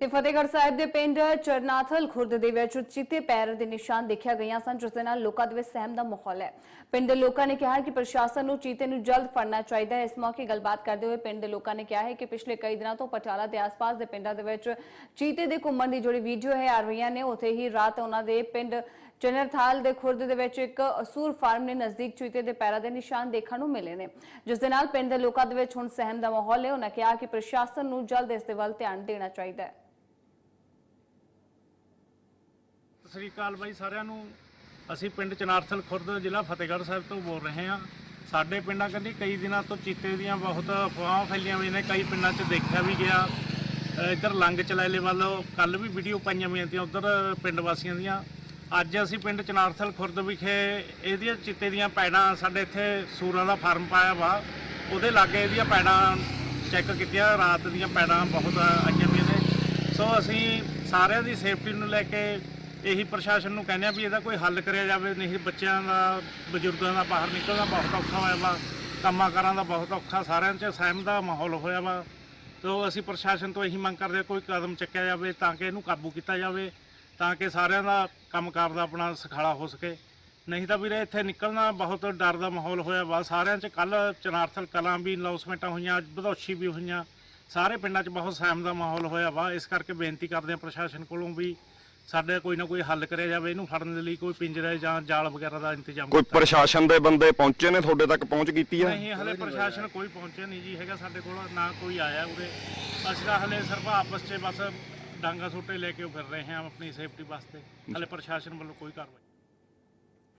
ਤੇ ਫਤਿਹਗੜ੍ਹ ਸਾਹਿਬ ਦੇ ਪਿੰਡ ਚਰਨਾਥਲ ਖੁਰਦ ਦੇ ਵਿੱਚ ਚੀਤੇ ਪੈਰ ਦੇ ਨਿਸ਼ਾਨ ਦੇਖਿਆ ਗਈਆਂ ਸਨ, ਜਿਸ ਦੇ ਨਾਲ ਲੋਕਾਂ ਦੇ ਵਿੱਚ ਸਹਿਮ ਦਾ ਮਾਹੌਲ ਹੈ। ਪਿੰਡ ਦੇ ਲੋਕਾਂ ਨੇ ਕਿਹਾ ਕਿ ਪ੍ਰਸ਼ਾਸਨ ਨੂੰ ਚੀਤੇ ਨੂੰ ਜਲਦ ਫੜਨਾ ਚਾਹੀਦਾ ਹੈ। ਇਸ ਮੌਕੇ ਗੱਲਬਾਤ ਕਰਦੇ ਹੋਏ ਪਿੰਡ ਦੇ ਲੋਕਾਂ ਨੇ ਕਿਹਾ ਹੈ ਕਿ ਪਿਛਲੇ ਕਈ ਦਿਨਾਂ ਤੋਂ ਪਟਿਆਲਾ ਦੇ ਆਸ-ਪਾਸ ਦੇ ਪਿੰਡਾਂ ਦੇ ਵਿੱਚ ਚੀਤੇ ਦੇ ਘੁੰਮਣ ਦੀ ਜਿਹੜੀ ਵੀਡੀਓ ਹੈ, ਆ ਰਹੀਆਂ ਨੇ। ਉੱਥੇ ਹੀ ਰਾਤ ਉਹਨਾਂ ਦੇ ਪਿੰਡ ਚਨਰਥਾਲ ਦੇ ਖੁਰਦ ਦੇ ਵਿੱਚ ਇੱਕ ਅਸੂਰ ਫਾਰਮ ਨੇ ਨਜ਼ਦੀਕ ਚੀਤੇ ਦੇ ਪੈਰਾਂ ਦੇ ਨਿਸ਼ਾਨ ਦੇਖਣ ਨੂੰ ਮਿਲੇ ਨੇ, ਜਿਸ ਦੇ ਨਾਲ ਪਿੰਡ ਦੇ ਲੋਕਾਂ ਦੇ ਵਿੱਚ ਹੁਣ ਸਹਿਮ ਦਾ ਮਾਹੌਲ ਹੈ। ਉਹਨਾਂ ਕਿਹਾ ਕਿ ਪ੍ਰਸ਼ਾਸਨ ਨੂੰ ਜਲਦ ਇਸ ਦੇ ਵੱਲ ਧਿਆਨ ਦੇਣਾ ਚਾਹੀਦਾ ਹੈ। ਸਤਿ ਸ੍ਰੀ ਅਕਾਲ ਬਾਈ, ਸਾਰਿਆਂ ਨੂੰ। ਅਸੀਂ ਪਿੰਡ ਚਨਾਰਥਲ ਖੁਰਦ, ਜ਼ਿਲ੍ਹਾ ਫਤਿਹਗੜ੍ਹ ਸਾਹਿਬ ਤੋਂ ਬੋਲ ਰਹੇ ਹਾਂ। ਸਾਡੇ ਪਿੰਡਾਂ ਕੰਨੀ ਕਈ ਦਿਨਾਂ ਤੋਂ ਚੀਤੇ ਦੀਆਂ ਬਹੁਤ ਅਫਵਾਹਾਂ ਫੈਲੀਆਂ ਹੋਈਆਂ ਨੇ। ਕਈ ਪਿੰਡਾਂ 'ਚ ਦੇਖਿਆ ਵੀ ਗਿਆ। ਇੱਧਰ ਲੰਗ ਚਲੈਲੇ ਵੱਲੋਂ ਕੱਲ ਵੀ ਵੀਡੀਓ ਪਾਈਆਂ ਹੋਈਆਂ ਤੀਆਂ ਉੱਧਰ ਪਿੰਡ ਵਾਸੀਆਂ ਦੀਆਂ। ਅੱਜ ਅਸੀਂ ਪਿੰਡ ਚਨਾਰਥਲ ਖੁਰਦ ਵਿਖੇ ਇਹਦੀਆਂ ਚੀਤੇ ਦੀਆਂ ਪੈੜਾਂ, ਸਾਡੇ ਇੱਥੇ ਸੂਰਾਂ ਦਾ ਫਾਰਮ ਪਾਇਆ ਵਾ। ਉਹਦੇ ਲਾਗੇ ਇਹਦੀਆਂ ਪੈੜਾਂ ਚੈੱਕ ਕੀਤੀਆਂ, ਰਾਤ ਦੀਆਂ ਪੈੜਾਂ ਬਹੁਤ ਆਈਆਂ ਹੋਈਆਂ ਨੇ। ਸੋ ਅਸੀਂ ਸਾਰਿਆਂ ਦੀ ਸੇਫਟੀ ਨੂੰ ਲੈ ਕੇ ਇਹੀ ਪ੍ਰਸ਼ਾਸਨ ਨੂੰ ਕਹਿੰਦੇ ਆ ਵੀ ਇਹਦਾ ਕੋਈ ਹੱਲ ਕਰਿਆ ਜਾਵੇ, ਨਹੀਂ ਬੱਚਿਆਂ ਦਾ, ਬਜ਼ੁਰਗਾਂ ਦਾ ਬਾਹਰ ਨਿਕਲਣਾ ਬਹੁਤ ਔਖਾ ਹੋਇਆ ਵਾ ਕੰਮਾਂ ਕਾਰਾਂ ਦਾ ਬਹੁਤ ਔਖਾ, ਸਾਰਿਆਂ 'ਚ ਸਹਿਮ ਦਾ ਮਾਹੌਲ ਹੋਇਆ ਵਾ। ਤੋ ਅਸੀਂ ਪ੍ਰਸ਼ਾਸਨ ਤੋਂ ਇਹੀ ਮੰਗ ਕਰਦੇ ਹਾਂ ਕੋਈ ਕਦਮ ਚੱਕਿਆ ਜਾਵੇ ਤਾਂ ਕਿ ਇਹਨੂੰ ਕਾਬੂ ਕੀਤਾ ਜਾਵੇ, ਤਾਂ ਕਿ ਸਾਰਿਆਂ ਦਾ ਕੰਮਕਾਰ ਦਾ ਆਪਣਾ ਸਖਾਲਾ ਹੋ ਸਕੇ। ਨਹੀਂ ਤਾਂ ਵੀਰੇ ਇੱਥੇ ਨਿਕਲਣਾ ਬਹੁਤ ਡਰ ਦਾ ਮਾਹੌਲ ਹੋਇਆ ਵਾ। ਸਾਰਿਆਂ 'ਚ ਕੱਲ ਚਨਾਰਥਲ ਕਲਾਂ ਵੀ ਅਨਾਉਂਸਮੈਂਟਾਂ ਹੋਈਆਂ ਅੱਜ ਬਧੌਸ਼ੀ ਵੀ ਹੋਈਆਂ। ਸਾਰੇ ਪਿੰਡਾਂ 'ਚ ਬਹੁਤ ਸਹਿਮ ਦਾ ਮਾਹੌਲ ਹੋਇਆ ਵਾ। ਇਸ ਕਰਕੇ ਬੇਨਤੀ ਕਰਦੇ ਹਾਂ ਪ੍ਰਸ਼ਾਸਨ ਕੋਲੋਂ ਵੀ ਸਾਡੇ ਕੋਈ ਨਾ ਕੋਈ ਹੱਲ ਕਰਿਆ ਜਾਵੇ ਇਹਨੂੰ ਫੜਨ ਦੇ ਲਈ ਕੋਈ ਪਿੰਜਰੇ ਜਾਂ ਜਾਲ ਵਗੈਰਾ ਦਾ ਇੰਤਜ਼ਾਮ ਕੋਈ ਕੀਤਾ ਪ੍ਰਸ਼ਾਸਨ ਦੇ ਬੰਦੇ ਪਹੁੰਚੇ ਨੇ ਤੁਹਾਡੇ ਤੱਕ ਪਹੁੰਚ ਕੀਤੀ ਆ ਨਹੀਂ ਹਲੇ ਪ੍ਰਸ਼ਾਸਨ ਕੋਈ ਪਹੁੰਚਿਆ ਨਹੀਂ ਜੀ ਹੈਗਾ ਸਾਡੇ ਕੋਲ ਨਾ ਕੋਈ ਆਇਆ ਉਰੇ। ਅਸੀਂ ਤਾਂ ਹਲੇ ਸਿਰਫ ਆਪਸ 'ਚ ਬਸ ਡਾਂਗਾ ਸੋਟੇ ਲੈ ਕੇ ਫਿਰ ਰਹੇ ਹਾਂ ਆਪਣੀ ਸੇਫਟੀ ਵਾਸਤੇ। ਹਲੇ ਪ੍ਰਸ਼ਾਸਨ ਵੱਲੋਂ ਕੋਈ ਕਾਰਵਾਈ